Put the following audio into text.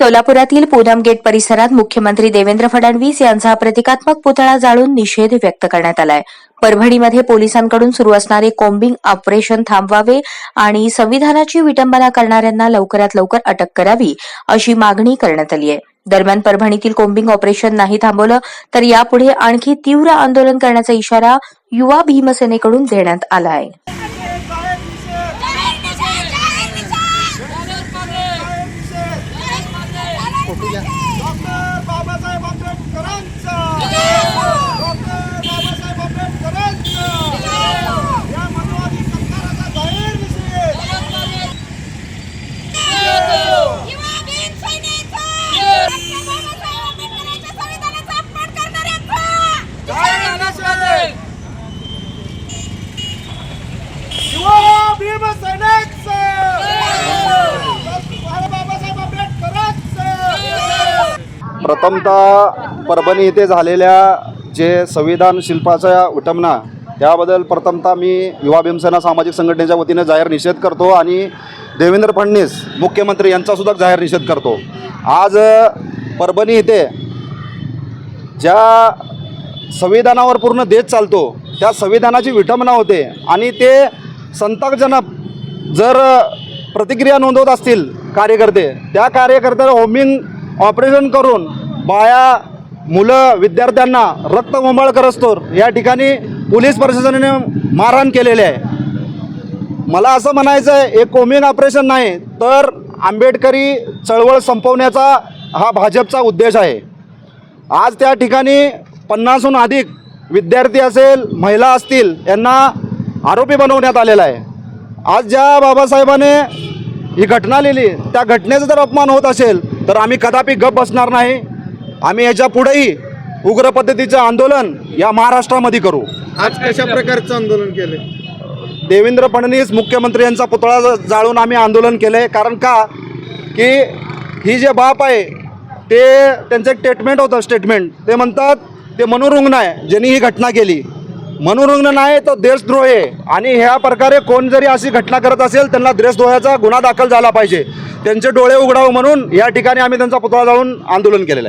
सोलापुरातील Poonam gate परिसरात मुख्यमंत्री देवेंद्र फडणवीस यांचा प्रतिकात्मक पुतळा जाळून निषेध व्यक्त करण्यात आलाय. परभणीमध्ये पोलिसांकडून सुरू असणारे कोम्बिंग ऑपरेशन थांबवावे आणि संविधानाची विटंबना करणाऱ्यांना लवकरात लवकर अटक करावी अशी मागणी करण्यात आली आहे. दरम्यान परभणीतील कोम्बिंग ऑपरेशन नाही थांबवलं तर यापुढे आणखी तीव्र आंदोलन करण्याचा इशारा युवा भीमसेनेकडून देण्यात आला आहे. प्रथमतः परभणी इथे झालेल्या जे संविधान शिल्पाच्या विटंबना त्याबद्दल प्रथमतः मी युवा भीमसेना सामाजिक संघटनेच्या वतीने जाहीर निषेध करतो आणि देवेंद्र फडणवीस मुख्यमंत्री यांचासुद्धा जाहीर निषेध करतो. आज परभणी इथे ज्या संविधानावर पूर्ण देश चालतो त्या संविधानाची विटंबना होते आणि ते संतापजनक जर प्रतिक्रिया नोंदवत असतील कार्यकर्ते त्या कार्यकर्त्याला होमिंग ऑपरेशन करून बाया मुलं विद्यार्थ्यांना रक्तमोमळ करस्तोर या ठिकाणी पोलीस प्रशासनाने मारहाण केलेले आहे. मला असं म्हणायचं आहे एक कोमिंग ऑपरेशन नाही तर आंबेडकरी चळवळ संपवण्याचा हा भाजपचा उद्देश आहे. आज त्या ठिकाणी पन्नासहून अधिक विद्यार्थी असेल महिला असतील यांना आरोपी बनवण्यात आलेला आहे. आज ज्या बाबासाहेबाने ही घटना लिहिली त्या घटनेचा जर अपमान होत असेल तर आम्ही कदापि गप बसणार नाही. आम्ही याच्या पुढेही उग्र पद्धतीचं आंदोलन या महाराष्ट्रामध्ये करू. आज कशा प्रकारचं आंदोलन केले देवेंद्र फडणवीस मुख्यमंत्री यांचा पुतळा जाळून आम्ही आंदोलन केलं आहे कारण का? की ही जे बाप आहे ते त्यांचं एक स्टेटमेंट होतं स्टेटमेंट ते म्हणतात ते मनोरुग्ण आहे ज्यांनी ही घटना केली. मनोरुग्ण नाही तो देशद्रोह. आहे आणि ह्या प्रकारे कोण जरी अशी घटना करत असेल त्यांना देशद्रोहाचा गुन्हा दाखल झाला पाहिजे. त्यांचे डोळे उघडावं म्हणून या ठिकाणी आम्ही त्यांचा पुतळा जाळून आंदोलन केलेलं आहे.